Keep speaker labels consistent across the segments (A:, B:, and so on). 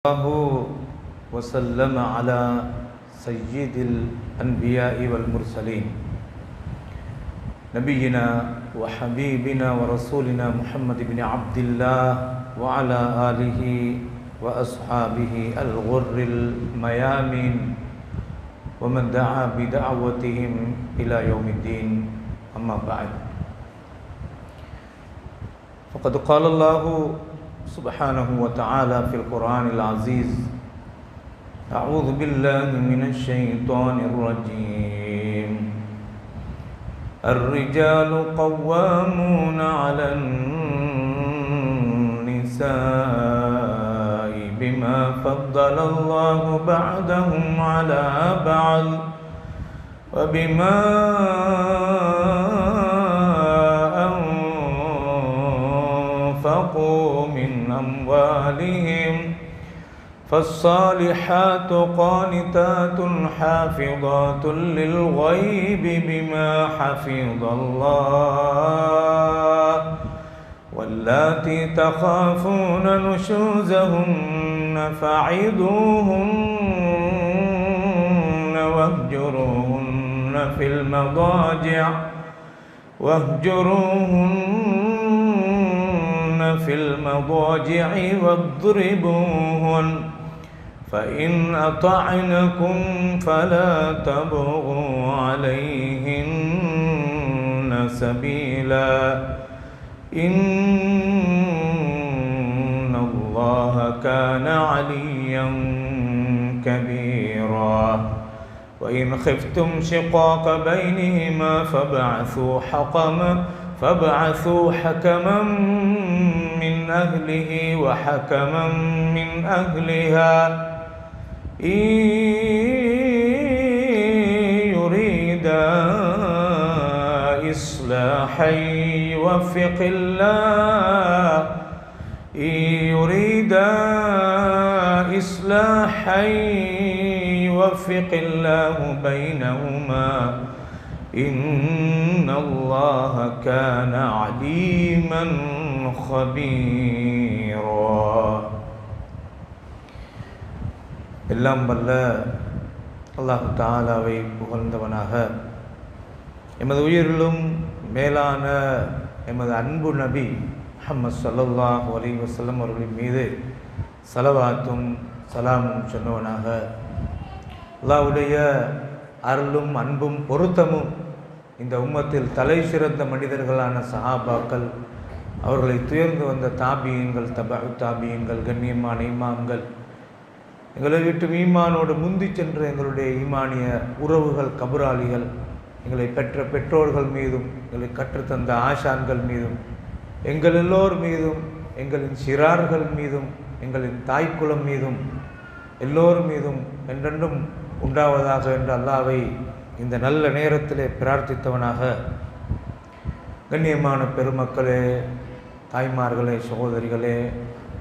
A: الله وسلم على سيد الأنبياء والمرسلين. نبينا وحبيبنا ورسولنا محمد بن عبد الله وعلى آله وأصحابه الغر الميامين ومن دعا بدعوتهم إلى يوم الدين. أما بعد. فقد قال الله سبحانه وتعالى في القرآن العزيز. أعوذ بالله من الشيطان الرجيم. الرجال قوامون على النساء بما فضل الله بعدهم على بعض. وبما أموالهم فالصالحات قانتات حافظات للغيب بما حفظ الله واللاتي تخافون نشوزهن فعظوهن واهجروهن في المضاجع واهجروهن في المضاجع واضربوهن. فإن أطعنكم فلا تبغوا عليهن سبيلا. إن الله كان عليا كبيرا. وإن خفتم شقاق بينهما فابعثوا حكما فابعثوا حكما أهله وحكما من أهلها. إن يريدا إصلاحا يوفق الله. إن يريدا إصلاحا يوفق الله بينهما. إن الله كان عليما خبيرا எல்லாம் வல்ல அல்லாஹு தாலாவை புகழ்ந்தவனாக எமது உயிரிலும் மேலான எமது அன்பு நபி முஹம்மது ஸல்லல்லாஹு அலைஹி வஸல்லம் அவர்களின் மீது சலவாத்தும் சலாமும் சொன்னவனாக அல்லாஹ்வுடைய அருளும் அன்பும் பொருத்தமும் இந்த உம்மத்தில் தலை சிறந்த மனிதர்களான சஹாபாக்கள் அவர்களை துயர்ந்து வந்த தாபியங்கள் தபா தாபியங்கள் கண்ணியமான இமாம்கள் எங்களை விட்டு ஈமானோடு முந்தி சென்ற எங்களுடைய ஈமானிய உறவுகள் கபுராளிகள் எங்களை பெற்ற பெற்றோர்கள் மீதும் எங்களை கற்றுத்தந்த ஆசான்கள் மீதும் எங்கள் எல்லோர் மீதும் எங்களின் சிறார்கள் மீதும் எங்களின் தாய்க்குலம் மீதும் எல்லோர் மீதும் என்றென்றும் உண்டாவதாக என்ற அல்லாவை இந்த நல்ல நேரத்திலே பிரார்த்தித்தவனாக. கண்ணியமான பெருமக்களே தாய்மார்களே சகோதரிகளே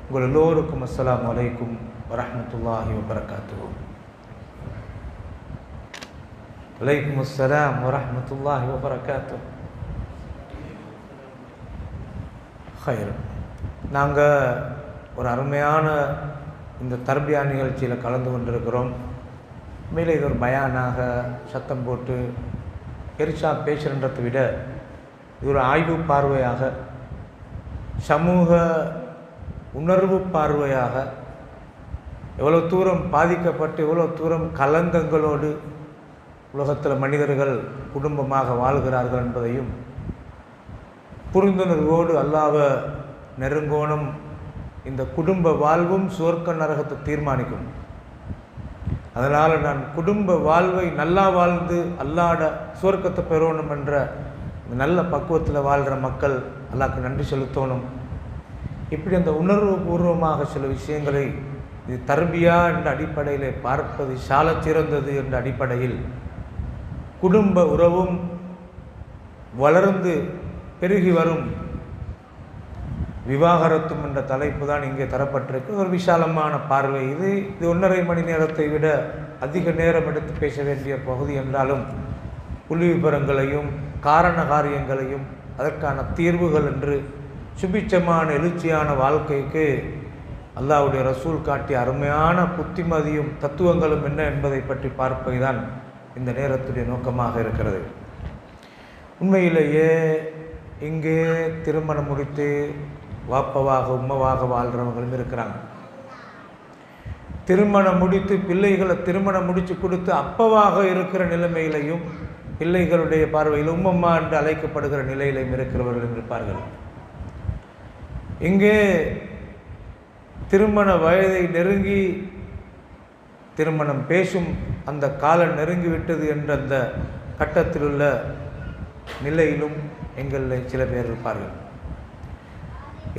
A: உங்கள் எல்லோருக்கும் அஸ்லாம் அலைக்கும் வரமத்துல்லாஹி வபரகாத்து வலைக்கும் அஸ்லாம் வரமத்துல்லாஹி வபரகாத்து ஹைர். நாங்கள் ஒரு அருமையான இந்த தர்பியா நிகழ்ச்சியில் கலந்து கொண்டிருக்கிறோம். மேலே இது ஒரு பயானாக சத்தம் போட்டு பெருசாக பேசுகின்றதை விட இது ஒரு ஆய்வு பார்வையாக சமூக உணர்வு பார்வையாக எவ்வளோ தூரம் பாதிக்கப்பட்டு எவ்வளோ தூரம் கலங்கங்களோடு உலகத்தில் மனிதர்கள் குடும்பமாக வாழ்கிறார்கள் என்பதையும் புரிந்துணர்வோடு அல்லாவ நெருங்கோணம் இந்த குடும்ப வாழ்வும் சுவர்க்க நரகத்தை தீர்மானிக்கும். அதனால் நான் குடும்ப வாழ்வை நல்லா வாழ்ந்து அல்லாட சுவர்க்கத்தை பெறணும் என்ற நல்ல பக்குவத்தில் வாழ்கிற மக்கள் அல்லாக்கு நன்றி செலுத்தணும். இப்படி அந்த உணர்வு பூர்வமாக சில விஷயங்களை இது தர்பியா என்ற அடிப்படையில் பார்ப்பது சால சிறந்தது என்ற அடிப்படையில் குடும்ப உறவும் வளர்ந்து பெருகி வரும் விவாகரத்தும் என்ற தலைப்பு தான் இங்கே தரப்பட்டிருக்கு. ஒரு விசாலமான பார்வை இது. இது ஒன்றரை மணி நேரத்தை விட அதிக நேரம் எடுத்து பேச வேண்டிய பகுதி என்றாலும் புள்ளி விபரங்களையும் காரண காரியங்களையும் அதற்கான தீர்வுகள் என்று சுபிச்சமான எழுச்சியான வாழ்க்கைக்கு அல்லாவுடைய ரசூல் காட்டிய அருமையான புத்திமதியும் தத்துவங்களும் என்ன என்பதை பற்றி பார்ப்பதுதான் இந்த நேரத்துடைய நோக்கமாக இருக்கிறது. உண்மையிலேயே இங்கே திருமணம் முடித்து வாப்பவாக உம்மவாக வாழ்கிறவங்களும் இருக்கிறாங்க. திருமணம் முடித்து பிள்ளைகளை திருமணம் முடித்து கொடுத்து அப்பவாக இருக்கிற நிலைமையிலையும் பிள்ளைகளுடைய பார்வையில் உம்மம்மா என்று அழைக்கப்படுகிற நிலையிலும் இருக்கிறவர்களும் இருப்பார்கள். இங்கே திருமண வயதை நெருங்கி திருமணம் பேசும் அந்த காலம் நெருங்கிவிட்டது என்ற அந்த கட்டத்தில் உள்ள நிலையிலும் எங்களில் சில பேர் இருப்பார்கள்.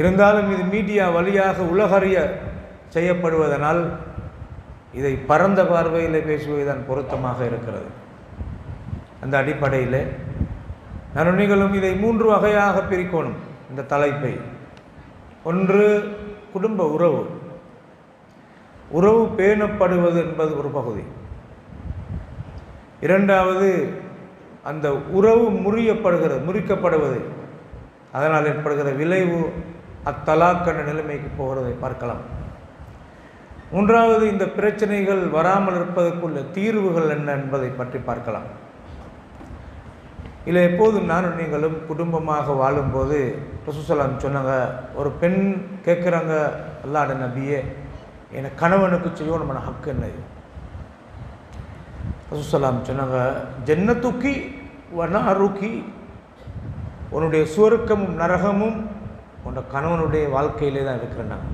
A: இருந்தாலும் இது மீடியா வழியாக உலகறிய செய்யப்படுவதனால் இதை பரந்த பார்வையில் பேசுவதுதான் பொருத்தமாக இருக்கிறது. அந்த அடிப்படையில் நன்மைகளும் இதை மூன்று வகையாக பிரிக்கணும் இந்த தலைப்பை. ஒன்று குடும்ப உறவு. உறவு பேணப்படுவது என்பது ஒரு பகுதி. இரண்டாவது அந்த உறவு முறியப்படுகிறது முறிக்கப்படுவது. அதனால் ஏற்படுகிற விளைவு அத்தலாக்கண்ட நிலைமைக்கு போகிறதை பார்க்கலாம். மூன்றாவது இந்த பிரச்சனைகள் வராமல் இருப்பதற்குள்ள தீர்வுகள் என்ன என்பதை பற்றி பார்க்கலாம். இல்லை எப்போதும் நானும் நீங்களும் குடும்பமாக வாழும்போது ரசூசலாம் சொன்னாங்க ஒரு பெண் கேட்குறாங்க அல்லாட நபியே என கணவனுக்கு செய்யணும் நம்ம ஹக்கு என்ன ரசூசலாம் சொன்னாங்க ஜன்னத்துக்கி வனாருக்கி உன்னுடைய சுவருக்கமும் நரகமும் உன்னோட கணவனுடைய வாழ்க்கையிலே தான் இருக்கிறேன் நான்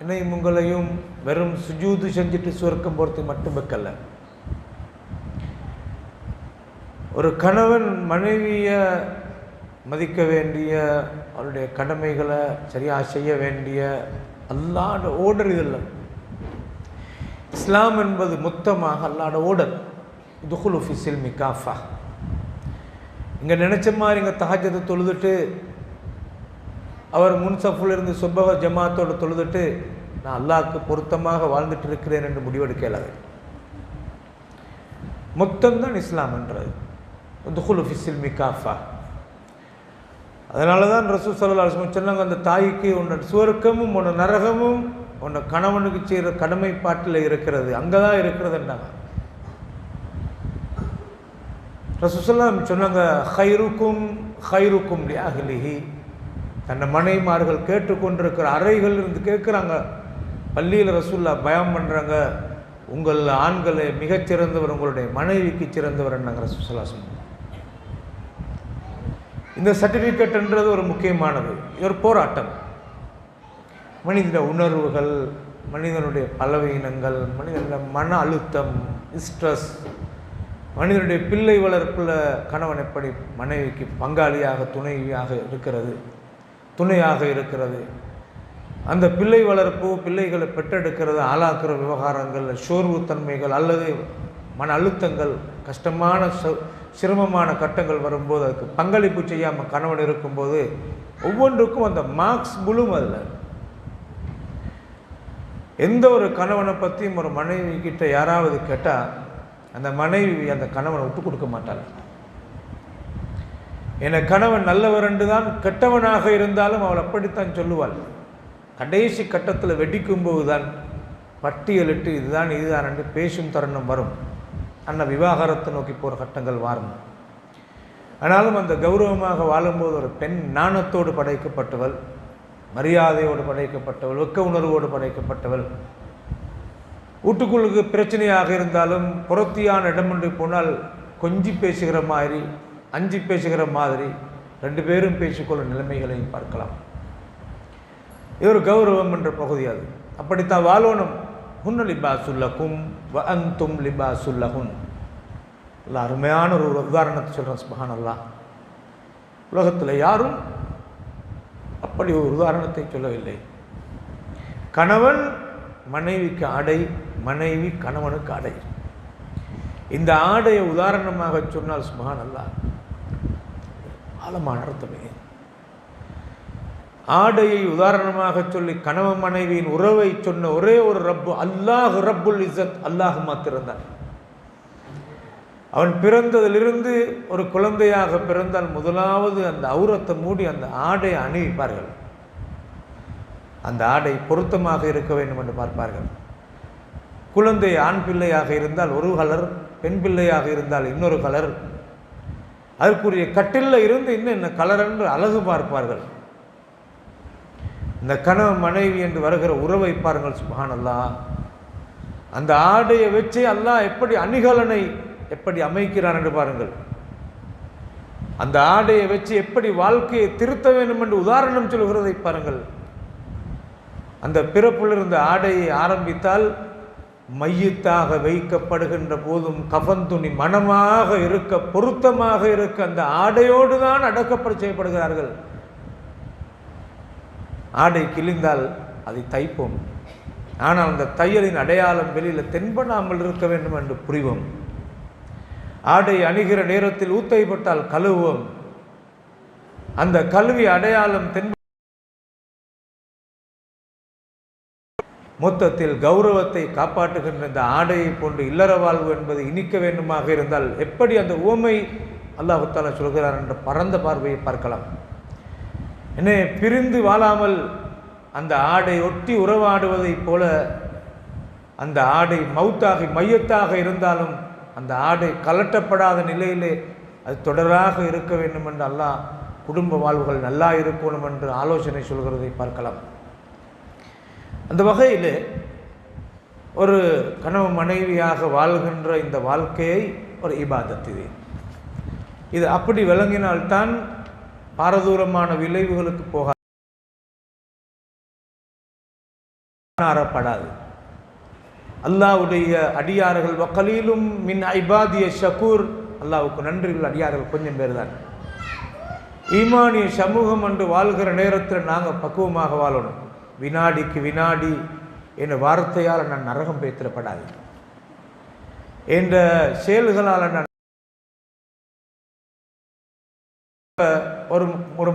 A: என்னையும் உங்களையும் வெறும் சுஜூது செஞ்சுட்டு சுவர்க்கம் போகிறது மட்டும் வைக்கலை. ஒரு கணவன் மனைவியை மதிக்க வேண்டிய அவருடைய கடமைகளை சரியாக செய்ய வேண்டிய அல்லாட ஓடர் இதில் இஸ்லாம் என்பது மொத்தமாக அல்லாட ஓடர் துகுலு ஃபிசில் மிகாஃபா இங்கே நினச்ச மாதிரி இங்கே தஹஜத்தை தொழுதுட்டு அவர் முன்சஃபில் இருந்து சுப்பக ஜமாத்தோடு தொழுதுட்டு நான் அல்லாவுக்கு பொருத்தமாக வாழ்ந்துட்டு இருக்கிறேன் என்று முடிவெடுக்கலாது மொத்தம்தான் இஸ்லாம் என்றது. துகுலு ஃபிசில் மிகாஃபா அதனால தான் ரசூ சல்லா சொன்னாங்க அந்த தாய்க்கு உன்னோட சுவர்க்கமும் உன்னோட நரகமும் உன்னோட கணவனுக்கு செய்கிற கடமைப்பாட்டில் இருக்கிறது அங்கே தான் இருக்கிறதுன்றாங்க ரசூசல்லாம் சொன்னாங்க ஹைருக்கும் ஹைருக்கும் அகிலிஹி தன்னை மனைமார்கள் கேட்டுக்கொண்டிருக்கிற அறைகள் இருந்து கேட்குறாங்க. பள்ளியில் ரசூல்லா பயம் பண்ணுறாங்க உங்கள் ஆண்களை மிகச்சிறந்தவர் உங்களுடைய மனைவிக்கு சிறந்தவர் என்னங்க ரசூசல்லா சொன்னாங்க இந்த சர்டிஃபிகேட்ன்றது ஒரு முக்கியமானது. இது ஒரு போராட்டம். மனிதனுடைய உணர்வுகள் மனிதனுடைய பலவீனங்கள் மனிதனுடைய மன அழுத்தம் ஸ்ட்ரெஸ் மனிதனுடைய பிள்ளை வளர்ப்பில் கணவன் எப்படி மனைவிக்கு பங்காளியாக துணைவியாக இருக்கிறது துணையாக இருக்கிறது. அந்த பிள்ளை வளர்ப்பு பிள்ளைகளை பெற்றெடுக்கிறது ஆளாக்குற விவகாரங்கள் சோர்வுத்தன்மைகள் அல்லது மன அழுத்தங்கள் கஷ்டமான ச- சிரமமான கட்டங்கள் வரும்போது அதுக்கு பங்களிப்பு செய்யாமல் கணவன் இருக்கும்போது ஒவ்வொன்றுக்கும் அந்த மார்க்ஸ் முழும் அதில். எந்த ஒரு கணவனை பற்றியும் ஒரு மனைவி கிட்ட யாராவது கேட்டால் அந்த மனைவி அந்த கணவனை விட்டு கொடுக்க மாட்டாள். என கணவன் நல்லவரண்டு தான் கெட்டவனாக இருந்தாலும் அவள் அப்படித்தான் சொல்லுவாள். கடைசி கட்டத்தில் வெடிக்கும்போது தான் பட்டியலிட்டு இதுதான் இதுதான் என்று பேசும் தருணம் வரும். அண்ணன் விவாகரத்தை நோக்கி போகிற கட்டங்கள் வாரும் ஆனாலும் அந்த கௌரவமாக வாழும்போது ஒரு பெண் நாணத்தோடு படைக்கப்பட்டவள் மரியாதையோடு படைக்கப்பட்டவள் வெக்க உணர்வோடு படைக்கப்பட்டவள். வீட்டுக்குள்ளுக்கு பிரச்சனையாக இருந்தாலும் புறத்தியான இடமொன்று போனால் கொஞ்சி பேசுகிற மாதிரி அஞ்சு பேசுகிற மாதிரி ரெண்டு பேரும் பேசிக்கொள்ளும் நிலைமைகளையும் பார்க்கலாம். இது ஒரு கௌரவம் என்ற பகுதி அது. அப்படித்தான் வாழணும். ஹுன்ன லிபாசுல்லகும் வ அந்தும் லிபாசுல்லஹுன் அல்ல அருமையான ஒரு உதாரணத்தை சொல்கிறேன் சுபஹான் அல்லாஹ் உலகத்தில் யாரும் அப்படி ஒரு உதாரணத்தை சொல்லவில்லை. கணவன் மனைவிக்கு ஆடை மனைவி கணவனுக்கு ஆடை. இந்த ஆடையை உதாரணமாக சொன்னால் சுபஹான் அல்லாஹ் ஆழமான அர்த்தமே. ஆடையை உதாரணமாக சொல்லி கணவன் மனைவியின் உறவை சொன்ன ஒரே ஒரு ரப்பு அல்லாஹ் ரப்புல் இசத் அல்லாஹ் மாத்திருந்தார் அவன் பிறந்ததிலிருந்து ஒரு குழந்தையாக பிறந்தால் முதலாவது அந்த அவுரத்தை மூடி அந்த ஆடை அணிவிப்பார்கள். அந்த ஆடை பொருத்தமாக இருக்க வேண்டும் என்று பார்ப்பார்கள். குழந்தை ஆண் பிள்ளையாக இருந்தால் ஒரு கலர் பெண் பிள்ளையாக இருந்தால் இன்னொரு கலர். அதற்குரிய கட்டிலில் இருந்து இன்னும் என்ன கலர் என்று அழகு பார்ப்பார்கள். இந்த கணவன் மனைவி என்று வருகிற உறவை பாருங்கள் சுபஹானல்லா அந்த ஆடையை வச்சு அல்லாஹ் எப்படி அணிகலனை எப்படி அமைக்கிறான் என்று பாருங்கள். அந்த ஆடையை வச்சு எப்படி வாழ்க்கையை திருத்த வேண்டும் என்று உதாரணம் சொல்கிறதை பாருங்கள். அந்த பிறப்பில் இருந்த ஆடையை ஆரம்பித்தால் மையத்தாக வைக்கப்படுகின்ற போதும் கஃன் துணி மனமாக இருக்க பொருத்தமாக இருக்க அந்த ஆடையோடு தான் அடக்கப்பட செய்யப்படுகிறார்கள். ஆடை கிழிந்தால் அதை தைப்போம். ஆனால் அந்த தையலின் அடையாளம் வெளியில் தென்படாமல் இருக்க வேண்டும் என்று புரிவோம். ஆடை அணிகிற நேரத்தில் ஊத்தைப்பட்டால் கழுவுவோம். அந்த கல்வி அடையாளம் தென் மொத்தத்தில் கௌரவத்தை காப்பாற்றுகின்ற இந்த ஆடையை போன்று இல்லற வாழ்வு என்பது இனிக்க வேண்டுமாக இருந்தால் எப்படி அந்த உவமை அல்லாஹுத்தாலா சொல்கிறார் என்ற பரந்த பார்வையை பார்க்கலாம். என்ன பிரிந்து வாழாமல் அந்த ஆடை ஒட்டி உறவாடுவதைப் போல அந்த ஆடை மவுத்தாக மையத்தாக இருந்தாலும் அந்த ஆடை கலட்டப்படாத நிலையிலே அது தொடராக இருக்க வேண்டும் என்று அல்லாஹ் குடும்ப வாழ்வுகள் நல்லா இருக்கணும் என்று ஆலோசனை சொல்கிறதை பார்க்கலாம். அந்த வகையில் ஒரு கணவன் மனைவியாக வாழ்கின்ற இந்த வாழ்க்கையை ஒரு இபாதத்து இது அப்படி விளங்கினால்தான் பாரதூரமான விளைவுகளுக்கு போக ஆறப்படாது அல்லாவுடைய அடியார்கள் வக்கலிலும் மின் ஐபாதிய ஷக்கூர் அல்லாவுக்கு நன்றிகள் அடியார்கள் கொஞ்சம் பேர் தான் ஈமானிய சமூகம் என்று வாழ்கிற நேரத்தில் நாங்கள் பக்குவமாக வாழணும். வினாடிக்கு வினாடி என்ற வார்த்தையால் நான் நரகம் பேத்திடப்படாது என்ற செயல்களால் நான்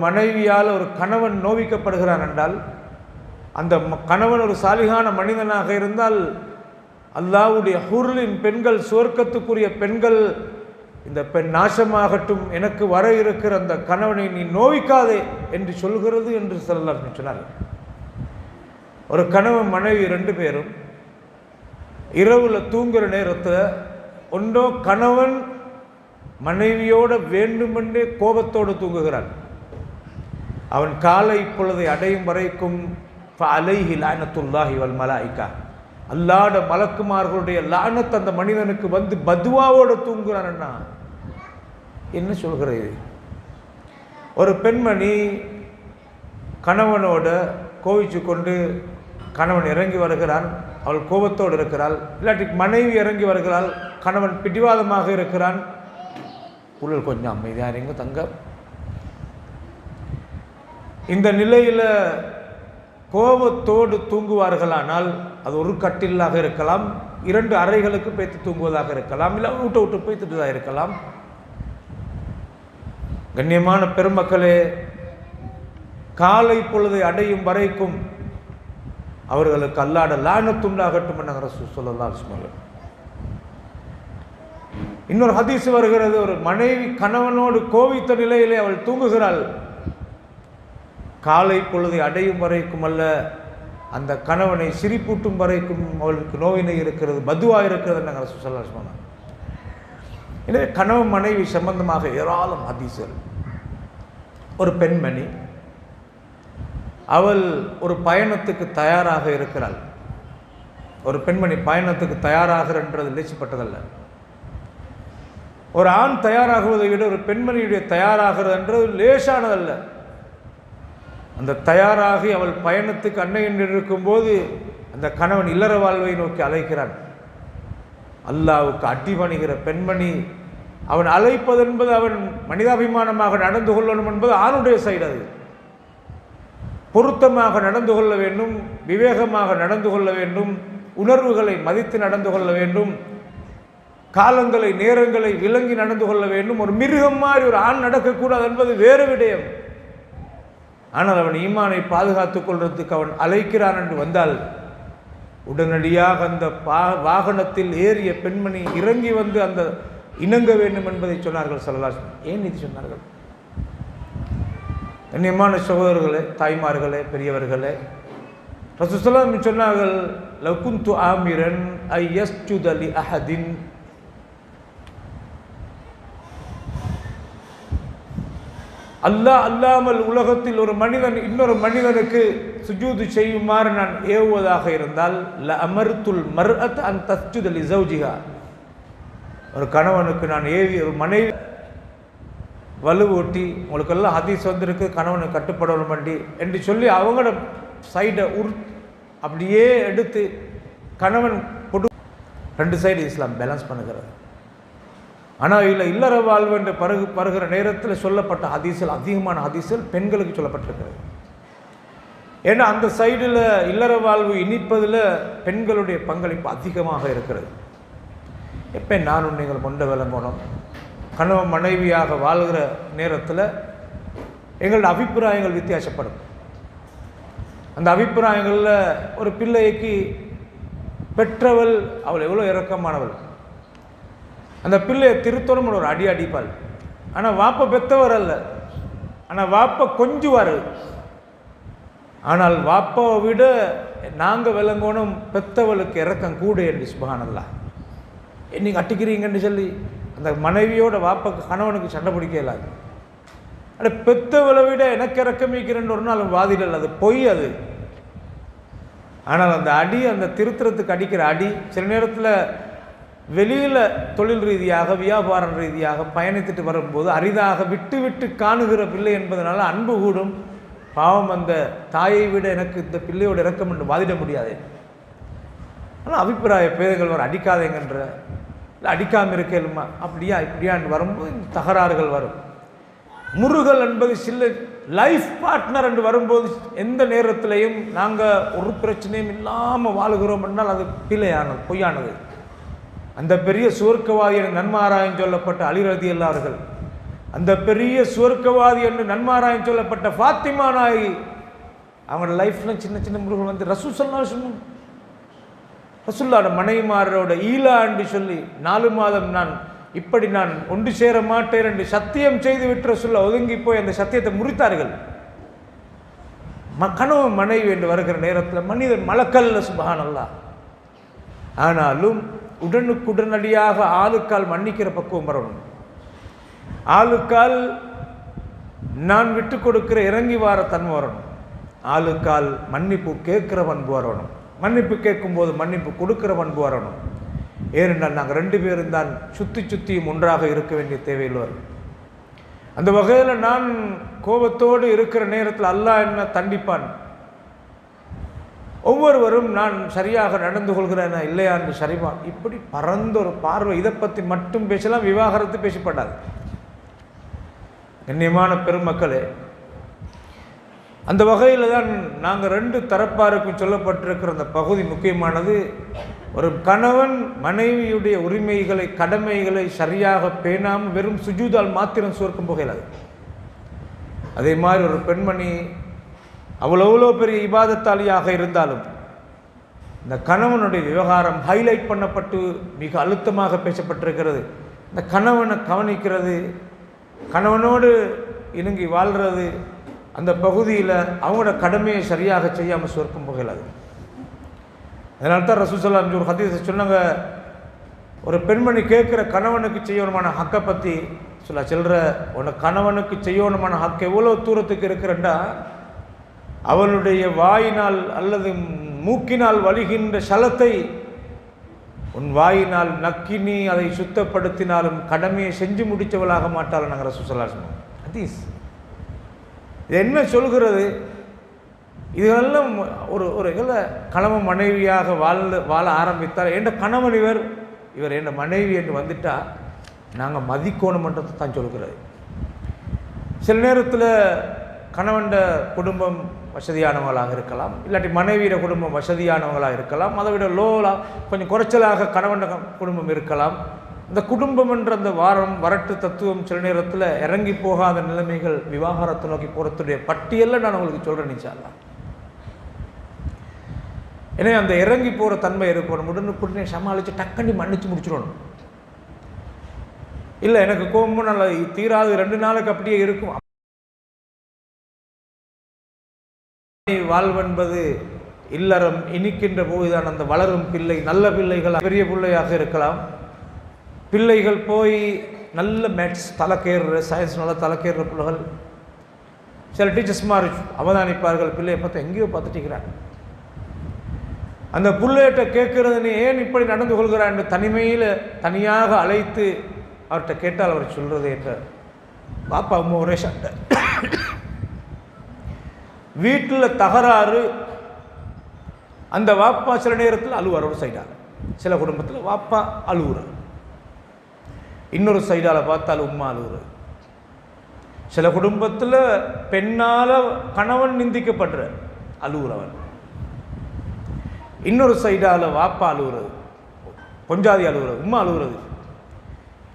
A: மனைவியால் ஒரு கணவன் நோவிக்கப்படுகிறான் என்றால் அந்த ம- கணவன் ஒரு சாலிகான மனிதனாக இருந்தால் அல்லாவுடைய ஹுருளின் பெண்கள் சுவர்க்கத்துக்குரிய பெண்கள் இந்த பெண் நாசமாகட்டும் எனக்கு வர இருக்கிற அந்த கணவனை நீ நோவிக்காதே என்று சொல்கிறது என்று சொல்லலாம் சொன்னார் ஒரு கணவன் மனைவி ரெண்டு பேரும் இரவில் தூங்குகிற நேரத்தில் ஒன்றோ கணவன் மனைவியோட வேண்டுமென்றே கோபத்தோடு தூங்குகிறான் அவன் காலை இப்பொழுது அடையும் வரைக்கும் அலைஹி லானத்துல்லாஹி வல் மலாய்க்கா. அல்லாட மலக்குமார்களுடைய லானத் அந்த மனிதனுக்கு வந்து பதுவாவோட தூங்குறான்னா என்ன சொல்கிறது? ஒரு பெண்மணி கணவனோட கோவிச்சு கொண்டு கணவன் இறங்கி வருகிறான் அவள் கோபத்தோடு இருக்கிறாள். இல்லாட்டி மனைவி இறங்கி வருகிறாள் கணவன் பிடிவாதமாக இருக்கிறான். உள்ள கொஞ்சம் அமைதியாக இருங்க தங்கம். இந்த நிலையில் கோபத்தோடு தூங்குவார்களானால் அது ஒரு கட்டிலாக இருக்கலாம் இரண்டு அறைகளுக்கு பேத்து தூங்குவதாக இருக்கலாம் இல்லை விட்டு விட்டு பேத்துட்டுதான் இருக்கலாம். கண்ணியமான பெருமக்களே காலை பொழுதை அடையும் வரைக்கும் அவர்களுக்கு அல்லாட லானத்துண்டாகட்டும் என்ற சொல்லலாம் சொல்லுங்கள் இன்னொரு ஹதீஸ் வருகிறது ஒரு மனைவி கணவனோடு கோவித்த நிலையிலே அவள் தூங்குகிறாள். காலை பொழுதை அடையும் வரைக்கும் அல்ல அந்த கணவனை சிரிப்பூட்டும் வரைக்கும் அவளுக்கு நோயினை இருக்கிறது பதுவாக இருக்கிறது நாங்கள் சொல்லலாம் சொன்னாங்க எனவே கணவன் மனைவி சம்பந்தமாக ஏராளம் அதிசல் ஒரு பெண்மணி அவள் ஒரு பயணத்துக்கு தயாராக இருக்கிறாள். ஒரு பெண்மணி பயணத்துக்கு தயாராகிறன்றது லேசிப்பட்டதல்ல ஒரு ஆண் தயாராகுவதை விட ஒரு பெண்மணியுடைய தயாராகிறது என்றது லேசானதல்ல. அந்த தயாராகி அவள் பயணத்துக்கு அன்னையன் இருக்கும்போது அந்த கணவன் இல்லற வாழ்வை நோக்கி அழைக்கிறான் அல்லாவுக்கு அடிபணிகிற பெண்மணி அவன் அழைப்பது என்பது அவன் மனிதாபிமானமாக நடந்து கொள்ளணும் என்பது ஆணுடைய சைடு அது. பொருத்தமாக நடந்து கொள்ள வேண்டும் விவேகமாக நடந்து கொள்ள வேண்டும் உணர்வுகளை மதித்து நடந்து கொள்ள வேண்டும் காலங்களை நேரங்களை விளங்கி நடந்து கொள்ள வேண்டும். ஒரு மிருகம் மாதிரி ஒரு ஆண் நடக்கக்கூடாது என்பது வேறு விடயம். ஆனால் அவன் ஈமானை பாதுகாத்துக் கொள்வதற்கு அவன் அழைக்கிறான் என்று வந்தால் உடனடியாக அந்த பா வாகனத்தில் ஏறிய பெண்மணி இறங்கி வந்து அந்த இணங்க வேண்டும் என்பதை சொன்னார்கள் சல்லல்லாஹு ஏன் இது சொன்னார்கள்? கண்ணியமான சகோதரர்களே தாய்மார்களே பெரியவர்களே ரசூசலாம் சொன்னார்கள் லகுந்து ஆமிரன் ஐ யஸ்ஜுதலி அஹதின் அல்லா அல்லாமல் உலகத்தில் ஒரு மனிதன் இன்னொரு மனிதனுக்கு சுஜூது செய்யுமாறு நான் ஏவுவதாக இருந்தால் ல அமர்த்துல் மர்அத் அன் தஸ்ஜுதலி ஜௌஜிஹா ஒரு கணவனுக்கு நான் ஏவி ஒரு மனைவி வலுவூட்டி உங்களுக்கெல்லாம் ஹதீஸ் வந்திருக்கு கணவனை கட்டுப்படணும் வண்டி என்று சொல்லி அவங்களோட சைடை உர் அப்படியே எடுத்து கணவன் கொடு. ரெண்டு சைடு இஸ்லாம் பேலன்ஸ் பண்ணுகிறது. ஆனால் இல்லை இல்லற வாழ்வு என்று பருகு பருகிற நேரத்தில் சொல்லப்பட்ட ஹதீஸில் அதிகமான ஹதீஸில் பெண்களுக்கு சொல்லப்பட்டிருக்கிறது. ஏன்னா அந்த சைடில் இல்லற வாழ்வு இனிப்பதில் பெண்களுடைய பங்களிப்பு அதிகமாக இருக்கிறது. எப்போ நானும் நீங்கள் கொண்ட விளங்கணும்? கணவன் மனைவியாக வாழ்கிற நேரத்தில் எங்களோட அபிப்பிராயங்கள் வித்தியாசப்படும். அந்த அபிப்பிராயங்களில் ஒரு பிள்ளைக்கு பெற்றவள் அவள் எவ்வளோ இறக்கமானவள் அந்த பிள்ளையை திருத்தணும் ஒரு அடி அடிப்பாள். ஆனால் வாப்ப பெத்தவர் அல்ல. ஆனால் வாப்ப கொஞ்சுவார். ஆனால் வாப்பாவை விட நாங்கள் விளங்கணும் பெத்தவளுக்கு இறக்கம் கூட என்று சுபகானல்லா. நீங்கள் அட்டிக்கிறீங்கன்னு சொல்லி அந்த மனைவியோட வாப்பக்கு கணவனுக்கு சண்டை பிடிக்க இல்லாது அட பெத்தவளை விட எனக்கு இறக்கமிக்கிறேன்னு ஒரு நாள் வாதிடல் அது பொய் அது. ஆனால் அந்த அடி அந்த திருத்தறத்துக்கு அடிக்கிற அடி சில நேரத்தில் வெளியில் தொழில் ரீதியாக வியாபார ரீதியாக பயணித்துட்டு வரும்போது அரிதாக விட்டு விட்டு காணுகிற பிள்ளை என்பதனால் அன்பு கூடும். பாவம் அந்த தாயை விட எனக்கு இந்த பிள்ளையோட இறக்கம் என்று வாதிட முடியாது. ஆனால் அபிப்பிராய பேதங்கள் வரும் அடிக்காதேங்கன்ற இல்லை அடிக்காமல் இருக்கலுமா? அப்படியா இப்படியான்னு வரும்போது இந்த தகராறுகள் வரும். முருகல் என்பது சில லைஃப் பார்ட்னர் என்று வரும்போது எந்த நேரத்திலையும் நாங்கள் ஒரு பிரச்சனையும் இல்லாமல் வாழுகிறோம் என்றால் அது பிழையானது பொய்யானது. அந்த பெரிய சுவர்க்கவாதி என்று நன்மாராயம் சொல்லப்பட்ட அலிரதி எல்லார்கள் அந்த பெரிய சுவர்க்கவாதி என்று நன்மாராயம் சொல்லப்பட்ட ஃபாத்திமா நாயகி அவங்களோட லைஃப்ல சின்ன சின்ன முருகன் வந்து ரசூசல்லா சொன்னோம் ரசுல்லாட மனைவிமாரோட ஈலா என்று சொல்லி நாலு மாதம் நான் இப்படி நான் ஒன்று சேர மாட்டேன் என்று சத்தியம் செய்து விட்டு ரசுல்லா ஒதுங்கி போய் அந்த சத்தியத்தை முறித்தார்கள். ம கனவு மனைவி என்று வருகிற நேரத்தில் மனிதன் மலக்கல்ல சுபஹானல்லா ஆனாலும் உடனுக்குடனடியாக ஆளுக்கால் மன்னிக்கிற பக்குவம் வரணும். ஆளுக்கால் நான் விட்டு கொடுக்கிற இறங்கி வார தன்மை வரணும். ஆளுக்கால் மன்னிப்பு கேட்கிற பண்பு வரணும். மன்னிப்பு கேட்கும்போது மன்னிப்பு கொடுக்கிற பண்பு வரணும். ஏனென்றால் நாங்கள் ரெண்டு பேரும் தான் சுற்றி சுற்றியும் ஒன்றாக இருக்க வேண்டிய தேவையில் வரும் அந்த வகையில் நான் கோபத்தோடு இருக்கிற நேரத்தில் அல்லாஹ் என்ன தண்டிப்பான்? ஒவ்வொருவரும் நான் சரியாக நடந்து கொள்கிறேனா இல்லையா என்று இப்படி பரந்த ஒரு பார்வை இதை பற்றி மட்டும் பேசலாம் விவாகரத்து பேசப்படாது. கண்ணியமான பெருமக்களே அந்த வகையில் தான் நாங்கள் ரெண்டு தரப்பாருக்கும் சொல்லப்பட்டிருக்கிற அந்த பகுதி முக்கியமானது. ஒரு கணவன் மனைவியுடைய உரிமைகளை கடமைகளை சரியாக பேணாமல் வெறும் சுஜூதால் மாத்திரம் சுவர்க்கம் புகையிலாது. அதே மாதிரி ஒரு பெண்மணி அவ்வளோ அவ்வளோ பெரிய இபாதத்தாளியாக இருந்தாலும் இந்த கணவனுடைய விவகாரம் ஹைலைட் பண்ணப்பட்டு மிக அழுத்தமாக பேசப்பட்டிருக்கிறது. இந்த கணவனை கவனிக்கிறது கணவனோடு இணங்கி வாழ்கிறது அந்த பகுதியில் அவங்களோட கடமையை சரியாக செய்யாமல் சுவர்க்கம் புகழாது. அதனால தான் ரசூசல்லாம் ஒரு ஹதீஸை சொன்னாங்க ஒரு பெண்மணி கேட்குற கணவனுக்கு செய்யணுமான ஹக்கை பற்றி சொல்ல சொல்கிற உன கணவனுக்கு செய்யணுமான ஹக்கு எவ்வளோ தூரத்துக்கு இருக்கிறண்டா அவனுடைய வாயினால் அல்லது மூக்கினால் வழிகின்ற சலத்தை உன் வாயினால் நக்கி நீ அதை சுத்தப்படுத்தினாலும் கடமையை செஞ்சு முடித்தவளாக மாட்டாள் நாங்கள் ரசூசல்லா சொன்னோம் ஹதீஸ். இது என்ன சொல்கிறது? இதெல்லாம் ஒரு ஒரு இதில் கணவன் மனைவியாக வாழ்ந்து வாழ ஆரம்பித்தார் என்ற கணவன் இவர் இவர் என் மனைவி என்று வந்துட்டா நாங்கள் மதிக்கோணுமன்றத்தை தான் சொல்கிறது. சில நேரத்தில் கணவன்ட குடும்பம் வசதியானவங்களாக இருக்கலாம். இல்லாட்டி மனைவியோட குடும்பம் வசதியானவங்களாக இருக்கலாம். அதை விட லோலாக கொஞ்சம் குறைச்சலாக கணவன் குடும்பம் இருக்கலாம். இந்த குடும்பம் என்ற அந்த வாரம் வரட்டு தத்துவம் சில நேரத்தில் இறங்கி போகாத நிலைமைகள் விவாகரத்தை நோக்கி போகிறதுடைய பட்டியலில் நான் உங்களுக்கு சொல்கிறேன் நிச்சயம் ஏன்னா அந்த இறங்கி போகிற தன்மை இருக்கணும். உடனுக்குடனே சமாளித்து டக்கண்டி மன்னிச்சு முடிச்சிடணும். இல்லை எனக்கு கோபம் நல்ல தீராது. ரெண்டு நாளுக்கு அப்படியே இருக்கும். வாழ்வென்பது இல்லறம் இனிக்கின்ற போதுதான் அந்த வளரும் பிள்ளை நல்ல பிள்ளைகள் பெரிய பிள்ளையாக இருக்கலாம். பிள்ளைகள் போய் நல்ல மேத்ஸ் தலைக்கேறுற சயின்ஸ் நல்லா தலைக்கேறுற பிள்ளைகள். சில டீச்சர்ஸ் மாதிரி அவதானிப்பார்கள் பிள்ளையை பார்த்து எங்கேயோ பார்த்துட்டிக்கிறாங்க அந்த பிள்ளைகிட்ட கேட்கறது நீ ஏன் இப்படி நடந்து கொள்கிறான் என்று தனிமையில் தனியாக அழைத்து அவர்கிட்ட கேட்டால் அவர் சொல்கிறது என்ற பாப்பா அம்மா ஒரே சண்டை. வீட்டில் தகராறு. அந்த வாப்பா சில நேரத்தில் அழுவார் ஒரு சைடால். சில குடும்பத்தில் வாப்பா அழுவுறார் இன்னொரு சைடால் பார்த்தால் உம்மா அழுவுறார் சில குடும்பத்தில் பெண்ணால் கணவன் நிந்திக்கப்படுற அழுவுறவன். இன்னொரு சைடால் வாப்பா அழுகுறது பொஞ்சாதி அழுகுறது உம்மா அழுகுறது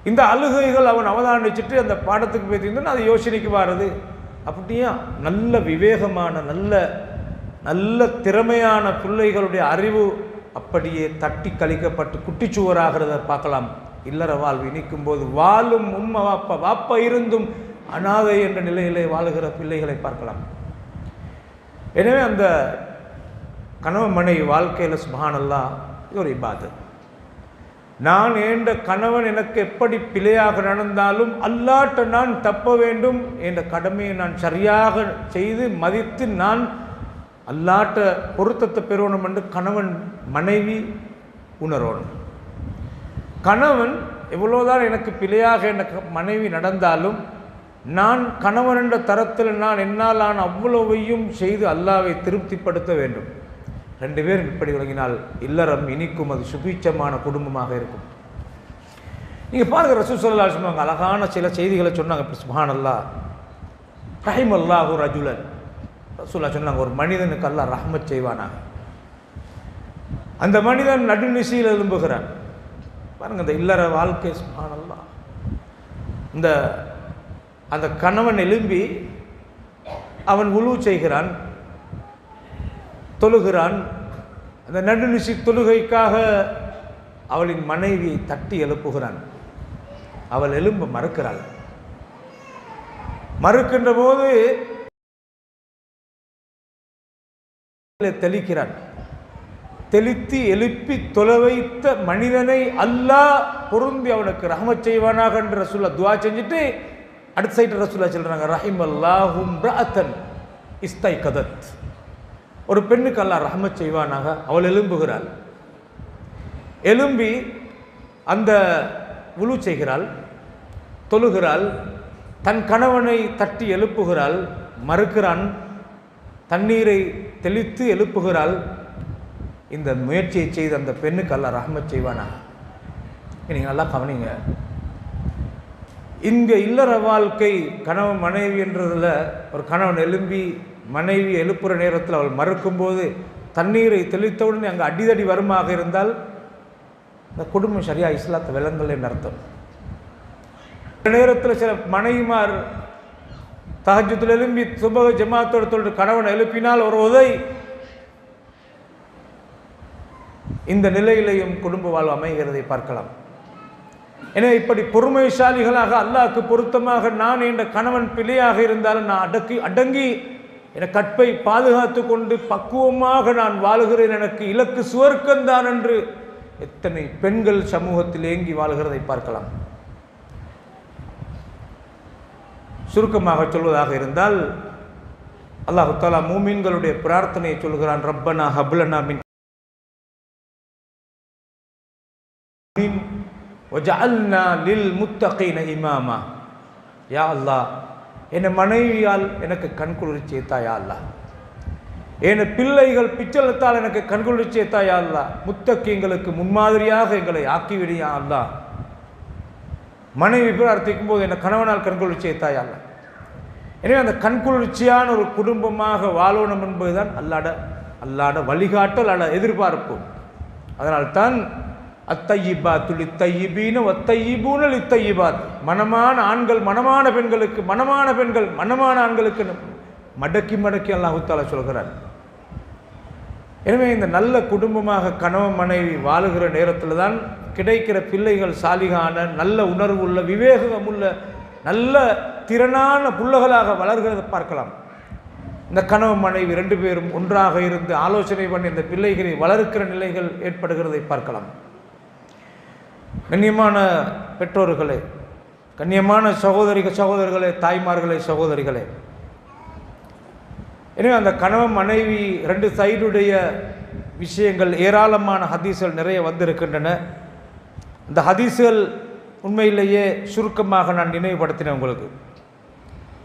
A: இந்த அழுகைகள் அவன் அவதானிச்சுட்டு அந்த பாடத்துக்கு போயிருந்தா அது யோசனைக்கு வாரது. அப்படியா? நல்ல விவேகமான நல்ல நல்ல திறமையான பிள்ளைகளுடைய அறிவு அப்படியே தட்டி கழிக்கப்பட்டு குட்டிச்சுவராகிறத பார்க்கலாம். இல்லற வாழ்வு இனிக்கும் போது வாழும் உண்மை வாப்பா வாப்பா இருந்தும் அனாதை என்ற நிலையிலே வாழுகிற பிள்ளைகளை பார்க்கலாம். எனவே அந்த கணவன் மனைவி வாழ்க்கையில் சுபானல்லா இது ஒரு இபாதத். நான் என்ற கணவன் எனக்கு எப்படி பிழையாக நடந்தாலும் அல்லாட்ட நான் தப்ப வேண்டும் என்ற கடமையை நான் சரியாக செய்து மதித்து நான் அல்லாட்ட பொருத்தத்தை பெறணும் என்று கணவன் மனைவி உணரணும். கணவன் எவ்வளோதான் எனக்கு பிழையாக எனக்கு மனைவி நடந்தாலும் நான் கணவன் என்ற தரத்தில் நான் என்னால் நான் அவ்வளவையும் செய்து அல்லாவை திருப்திப்படுத்த வேண்டும். ரெண்டு பேரும் இப்படி விளங்கினால் இல்லறம் இனிக்கும் அது சுபீட்சமான குடும்பமாக இருக்கும். நீங்கள் பாருங்க ரசூசல்லா சொன்னாங்க அழகான சில செய்திகளை சொன்னாங்க. இப்போ சுபான் அல்லா ரஹிம் அல்லாஹு ரஜுலன். ரசூல்லா சொன்னாங்க ஒரு மனிதனுக்கு அல்லாஹ் ரஹமத் செய்வானாங்க அந்த மனிதன் நடுநிசையில் எழும்புகிறான். பாருங்க இந்த இல்லற வாழ்க்கை சுபான் அல்லா இந்த அந்த கணவன் எழும்பி அவன் உழுவு செய்கிறான். தொழுகிறான். அந்த நடுநிசி தொழுகைக்காக அவளின் மனைவியை தட்டி எழுப்புகிறான். அவள் எலும்ப மறுக்கிறாள். மறுக்கின்ற போது தெளிக்கிறான். தெளித்து எழுப்பி தொலை வைத்த மனிதனை அல்லாஹ் பொருந்தி அவனுக்கு ரஹம செய்வானாக என்று ரசூல்லா துவா செஞ்சுட்டு அடுத்த சைட்டு ரசூல்லா சொல்றாங்க ரஹிம் அல்லாஹும் இஸ்தை கதத் ஒரு பெண்ணுக்கு அல்லா ரஹமத் செய்வானாக அவள் எழும்புகிறாள். எழும்பி அந்த உழு செய்கிறாள் தொழுகிறாள் தன் கணவனை தட்டி எழுப்புகிறாள் மறுக்கிறான் தண்ணீரை தெளித்து எழுப்புகிறாள். இந்த முயற்சியை செய்த அந்த பெண்ணுக்கு அல்லாஹ் ரஹமத் செய்வானா நீங்கள் நல்லா கவனிங்க இங்கே இல்லற வாழ்க்கை கணவன் மனைவி என்றதில் ஒரு கணவன் எழும்பி மனைவி எழுப்புற நேரத்தில் அவள் மறுக்கும்போது தண்ணீரை தெளித்தவுடனே அங்கே அடிதடி வருமாக இருந்தால் இந்த குடும்பம் சரியாக இஸ்லாத்தை விலங்கல் என்று அர்த்தம். சில நேரத்தில் சில மனைவிமார் தகஜத்தில் எழும்பி சுபக ஜமாத்தோடு தொழில் கணவன் எழுப்பினால் ஒரு உதை. இந்த நிலையிலையும் குடும்ப வாழ்வு அமைகிறதை பார்க்கலாம். எனவே இப்படி பொறுமைசாலிகளாக அல்லாஹ்க்கு பொருத்தமாக நான் என்ற கணவன் பிழையாக இருந்தாலும் நான் அடக்கி அடங்கி என கற்பை பாதுகாத்து கொண்டு பக்குவமாக நான் வாழுகிறேன் எனக்கு இலக்கு சுவர்க்கம்தான் என்று எத்தனை பெண்கள் சமூகத்தில் ஏங்கி வாழ்கிறதை பார்க்கலாம். சுருக்கமாக சொல்வதாக இருந்தால் அல்லாஹு தாலா மூமீன்களுடைய பிரார்த்தனையை சொல்கிறான் ரப்பனா ஹப்லனா மின் வஜஅல்னா லில் முத்தகீன இமாமா. யா அல்லாஹ் என் மனைவியால் எனக்கு கண்குளிர்ச்சியை தாயாள்லா அல்லாஹ் என் பிள்ளைகள் பிச்சலத்தால் எனக்கு கண்குளிர்ச்சியை தாயாள்லா அல்லாஹ் எங்களுக்கு முன்மாதிரியாக எங்களை ஆக்கிவிடியா அல்லா? மனைவி பிரார்த்திக்கும் போது என் கணவனால் கண்குளிர்ச்சியை ஏத்தாயா எனவே அந்த கண்குளிர்ச்சியான ஒரு குடும்பமாக வாழணும் என்பதுதான் அல்லாட அல்லாட வழிகாட்டல் அல்ல எதிர்பார்ப்பு. அதனால்தான் தான் துளி தையிபீன ஒத்தையிபூனல் இத்தையிபாத் மனமான ஆண்கள் மனமான பெண்களுக்கு மனமான பெண்கள் மனமான ஆண்களுக்கு மடக்கி மடக்கி அல்லாஹுத்தாலா சொல்கிறார். எனவே இந்த நல்ல குடும்பமாக கணவன் மனைவி வாழுகிற நேரத்தில் தான் கிடைக்கிற பிள்ளைகள் சாலிகான நல்ல உணர்வுள்ள விவேகமுள்ள நல்ல திறனான புள்ளகளாக வளர்கிறதை பார்க்கலாம். இந்த கணவ மனைவி ரெண்டு பேரும் ஒன்றாக இருந்து ஆலோசனை பண்ணி இந்த பிள்ளைகளை வளர்க்கிற நிலைகள் ஏற்படுகிறதை பார்க்கலாம். கண்ணியமான பெற்றோர்களே கண்ணியமான சகோதரிகள் சகோதரர்களே தாய்மார்களே சகோதரிகளே. எனவே அந்த கணவன் மனைவி ரெண்டு சைடுடைய விஷயங்கள் ஏராளமான ஹதீஸ்கள் நிறைய வந்திருக்கின்றன. இந்த ஹதீஸ்கள் உண்மையிலேயே சுருக்கமாக நான் நினைவுபடுத்தினேன் உங்களுக்கு.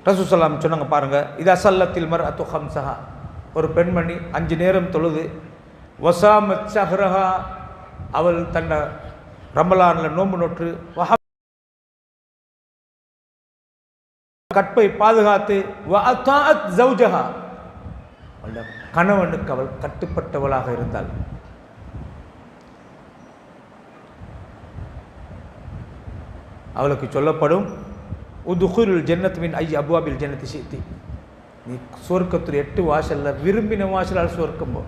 A: ரசூசல்லாம் சொன்னாங்க பாருங்கள் இது அசல்லத்தில் மர் அத்து ஹம்சஹா ஒரு பெண்மணி அஞ்சு நேரம் தொழுது வசாமத் சஹ்ரஹா அவள் தன்னை ரமலானில் நோன்பு நோற்று வஹா கற்பை பாதுகாத்து வஅத்தாஅத் கணவனுக்கு அவள் கட்டுப்பட்டவளாக இருந்தாள். அவளுக்கு சொல்லப்படும் உதுகுருள் ஜன்னத் ஐ அபுவாபில் ஜன்னத்தி சீத்தி நீ சுவர்க்கத்தில் எட்டு வாசல்ல விரும்பின வாசலால் சுவர்க்கம் போ.